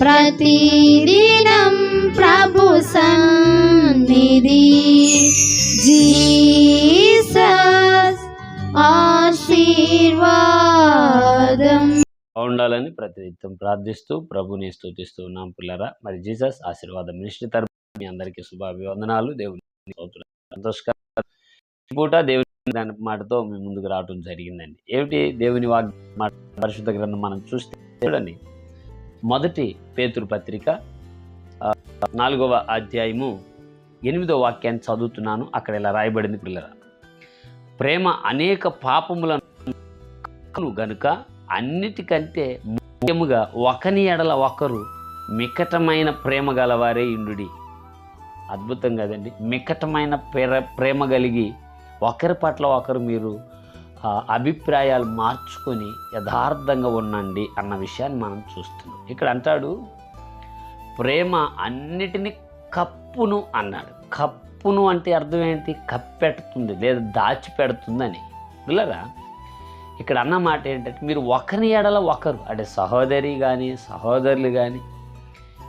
ప్రతిదినం ప్రభు సన్నిధి. జీసస్ ఆశీర్వాదం. బాగుండాలని ప్రతినిత్యం ప్రార్థిస్తూ ప్రభుని స్తుతిస్తూ ఉన్నాం పిల్లరా. మరి జీసస్ ఆశీర్వాదం మినిస్ట్రీ తరపు మీ అందరికీ శుభాభివందనాలు. దేవుని స్తోత్రాలు. సంతోషకరం. పూట దేవుని దాని మాటతో మీ ముందుకు రావడం జరిగిందండి. ఏమిటి? దేవుని వాగ్ మాట పరిశుద్ధ గ్రంథం మనం చూస్తే చూడండి. మొదటి పేతృపత్రిక నాలుగవ అధ్యాయము ఎనిమిదో వాక్యాన్ని చదువుతున్నాను. అక్కడ ఇలా రాయబడింది పిల్లరా. ప్రేమ అనేక పాపములను గనుక అన్నిటికంటే ముఖ్యముగా ఒకని ఎడల ఒకరు మికటమైన ప్రేమ గలవారే ఇండుడి. అద్భుతం కదండి. మికటమైన ప్రేర ప్రేమ కలిగి ఒకరి పట్ల ఒకరు మీరు అభిప్రాయాలు మార్చుకొని యథార్థంగా ఉండండి అన్న విషయాన్ని మనం చూస్తున్నాం. ఇక్కడ అంటాడు ప్రేమ అన్నిటినీ కప్పును అన్నాడు. కప్పును అంటే అర్థం ఏంటి? కప్పెడుతుంది లేదా దాచిపెడుతుందని. పిల్లరా ఇక్కడ అన్న మాట ఏంటంటే మీరు ఒకరి ఎడల ఒకరు అంటే సహోదరి కానీ సహోదరులు కానీ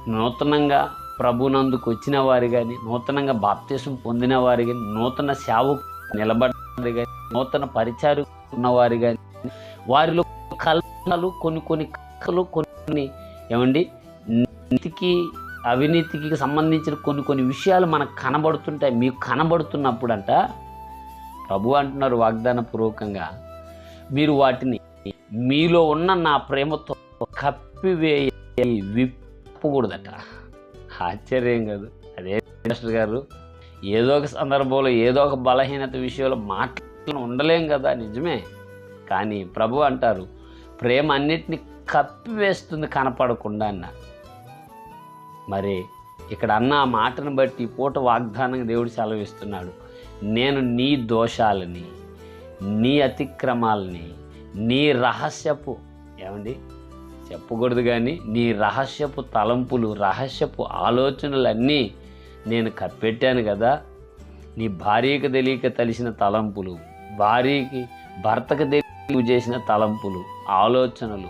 నూతనంగా ప్రభునందుకు వచ్చిన వారు కానీ నూతనంగా బాప్తీసం పొందిన వారు కానీ నూతన సేవకు నిలబడ్డారు కానీ నూతన పరిచారు ఉన్నవారు కానీ వారిలో కల్పనలు కొన్ని కొన్ని కథలు కొన్ని ఏమండి నీతికి అవినీతికి సంబంధించిన కొన్ని కొన్ని విషయాలు మనకు కనబడుతుంటాయి. మీకు కనబడుతున్నప్పుడంట ప్రభు అంటున్నారు వాగ్దాన పూర్వకంగా మీరు వాటిని మీలో ఉన్న నా ప్రేమతో కప్పివేయ విప్పకూడదట. ఆశ్చర్యం కాదు. అదే మినిస్టర్ గారు ఏదో ఒక సందర్భంలో ఏదో ఒక బలహీనత విషయంలో మాట్లా ఉండలేం కదా నిజమే. కానీ ప్రభు అంటారు ప్రేమ అన్నిటిని కప్పివేస్తుంది కనపడకుండా అన్న మరి ఇక్కడ అన్న ఆ మాటను బట్టి పూట వాగ్దానం దేవుడు సెలవిస్తున్నాడు. నేను నీ దోషాలని నీ అతిక్రమాలని నీ రహస్యపు ఏమండి? చెప్పకూడదు కానీ నీ రహస్యపు తలంపులు రహస్యపు ఆలోచనలన్నీ నేను కప్పెట్టాను కదా. నీ భార్యకు తెలియక తెలిసిన తలంపులు భార్యకి భర్తకు తెలియక చేసిన తలంపులు ఆలోచనలు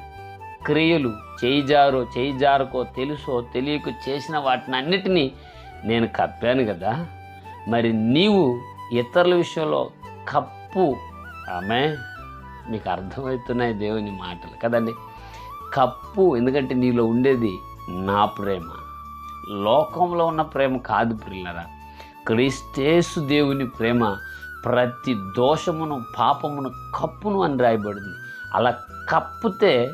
క్రియలు చేయిజారో చేయిజారుకో తెలుసో తెలియక చేసిన వాటిని అన్నిటినీ నేను కప్పాను కదా. మరి నీవు ఇతరుల విషయంలో కప్పు. ఆమె మీకు అర్థమవుతున్నాయి దేవుని మాటలు కదండి. కప్పు ఎందుకంటే నీలో ఉండేది నా ప్రేమ. లోకంలో ఉన్న ప్రేమ కాదు పిల్లరా క్రీస్తేసు దేవుని ప్రేమ ప్రతి దోషమును పాపమును కప్పును అని రాయబడింది. అలా కప్పితే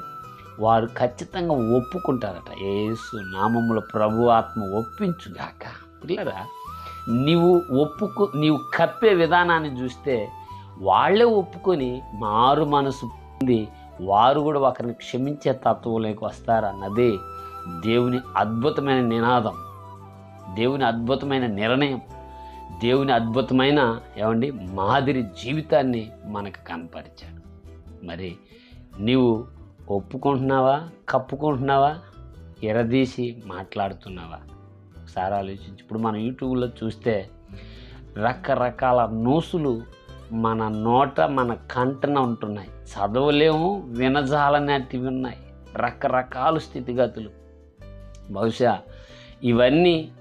వారు ఖచ్చితంగా ఒప్పుకుంటారట. ఏసు నామముల ప్రభు ఆత్మ ఒప్పించుగాక. పిల్లరా నీవు ఒప్పుకు నీవు కప్పే విధానాన్ని చూస్తే వాళ్ళే ఒప్పుకొని మారు మనసు పొంది వారు కూడా ఒకరిని క్షమించే తత్వంలోకి వస్తారన్నది దేవుని అద్భుతమైన నినాదం. దేవుని అద్భుతమైన నిర్ణయం. దేవుని అద్భుతమైన ఏమండి మాదిరి జీవితాన్ని మనకు కనపరిచాడు. మరి నీవు ఒప్పుకుంటున్నావా? కప్పుకుంటున్నావా? ఎరదీసి మాట్లాడుతున్నావా? ఒకసారి ఆలోచించి ఇప్పుడు మనం యూట్యూబ్లో చూస్తే రకరకాల నూసులు మన నోట మన కంటన ఉంటున్నాయి. చదవలేము వినజాలనేటివి ఉన్నాయి. రకరకాల స్థితిగతులు. బహుశా ఇవన్నీ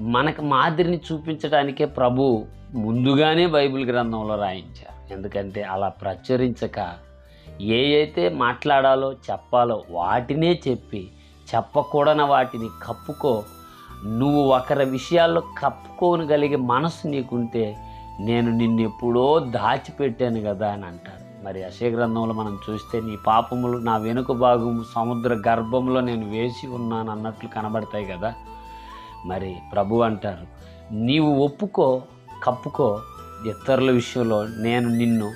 మనకు మాదిరిని చూపించడానికే ప్రభు ముందుగానే బైబిల్ గ్రంథంలో రాయించారు. ఎందుకంటే అలా ప్రచురించక ఏ అయితే మాట్లాడాలో చెప్పాలో వాటినే చెప్పి చెప్పకూడని వాటిని కప్పుకో నువ్వు ఒకరి విషయాల్లో కప్పుకోనగలిగే మనసు నీకుంటే నేను నిన్ను ఎప్పుడో దాచిపెట్టాను కదా అని అంటారు. మరి అశయ గ్రంథంలో మనం చూస్తే నీ పాపములు నా వెనుక భాగము సముద్ర గర్భంలో నేను వేసి ఉన్నాను అన్నట్లు కనబడతాయి కదా. మరి ప్రభు అంటారు. నీవు ఒప్పుకో కప్పుకో ఇతరుల విషయంలో నేను నిన్ను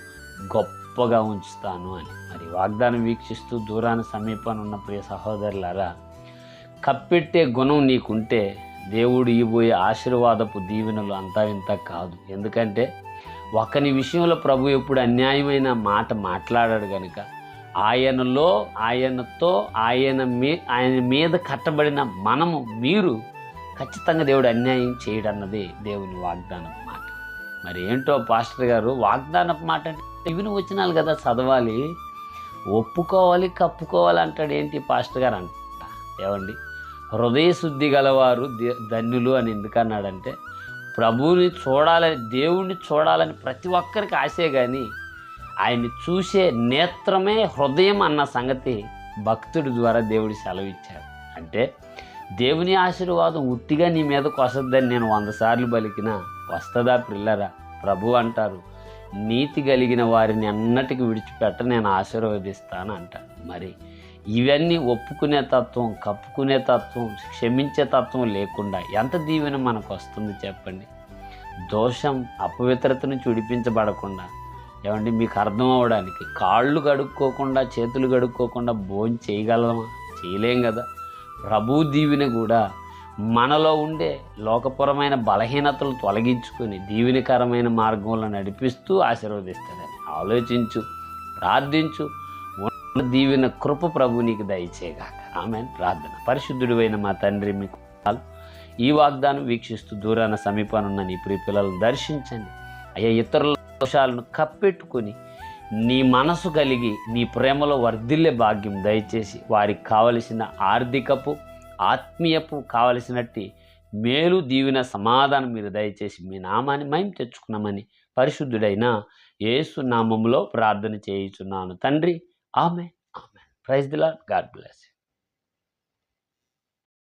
గొప్పగా ఉంచుతాను అని. మరి వాగ్దానం వీక్షిస్తూ దూరాన సమీపాన్ని ఉన్న ప్రియ సహోదరులారా కప్పెట్టే గుణం నీకుంటే దేవుడు ఇవ్వబోయే ఆశీర్వాదపు దీవెనలు అంతా ఇంత కాదు. ఎందుకంటే ఒకని విషయంలో ప్రభు ఎప్పుడు అన్యాయమైన మాట మాట్లాడాడు కనుక ఆయనలో ఆయనతో ఆయన మీ ఆయన మీద కట్టబడిన మనము మీరు ఖచ్చితంగా దేవుడు అన్యాయం చేయడన్నది దేవుని వాగ్దానపు మాట. మరి ఏంటో పాస్టర్ గారు వాగ్దానపు మాట అంటే ఇవిని వచ్చినాలు కదా చదవాలి ఒప్పుకోవాలి కప్పుకోవాలి అంటాడు ఏంటి పాస్టర్ గారు అంట. ఏమండి? హృదయశుద్ధి గలవారు ధన్యులు అని ఎందుకన్నాడంటే ప్రభువుని చూడాలని దేవుణ్ణి చూడాలని ప్రతి ఒక్కరికి ఆశే కానీ ఆయన్ని చూసే నేత్రమే హృదయం అన్న సంగతి భక్తుడి ద్వారా దేవుడు సెలవిచ్చాడు అంటే దేవుని ఆశీర్వాదం ఉట్టిగా నీ మీదకు వస్తుందని నేను వంద సార్లు పలికినా వస్తుందా పిల్లరా? ప్రభు అంటారు. నీతి కలిగిన వారిని అన్నటికి విడిచిపెట్ట నేను ఆశీర్వదిస్తాను అంటాడు. మరి ఇవన్నీ ఒప్పుకునే తత్వం కప్పుకునే తత్వం క్షమించే తత్వం లేకుండా ఎంత దీవెన మనకు వస్తుంది చెప్పండి? దోషం అపవిత్రత నుంచి విడిపించబడకుండా ఏమండి మీకు అర్థం అవ్వడానికి కాళ్ళు కడుక్కోకుండా చేతులు కడుక్కోకుండా భోజనం చేయగలమా? చేయలేం కదా. ప్రభు దీవెన కూడా మనలో ఉండే లోకపరమైన బలహీనతలు తొలగించుకొని దీవెనకరమైన మార్గంలో నడిపిస్తూ ఆశీర్వదిస్తాడని ఆలోచించు ప్రార్థించు. ఉన్న దీవెన కృప ప్రభు నీకు దయచేయగాక. ఆమె ప్రార్థన. పరిశుద్ధుడివైన మా తండ్రి మీకు ఈ వాగ్దానం వీక్షిస్తూ దూరాన సమీపానున్న నీ ప్రియ పిల్లలను దర్శించండి. అయ్యా ఇతరుల దోషాలను కప్పెట్టుకొని నీ మనసు కలిగి నీ ప్రేమలో వర్ధిల్లే భాగ్యం దయచేసి వారికి కావలసిన ఆర్థికపు ఆత్మీయపు కావలసినట్టి మేలు దీవిన సమాధానం మీరు దయచేసి మీ నామాన్ని మేము తెచ్చుకున్నామని పరిశుద్ధుడైన యేసు నామంలో ప్రార్థన చేయుచున్నాను. తండ్రి ఆమె ఆమె ప్రైజ్ దిలా గాడ్ బ్లెస్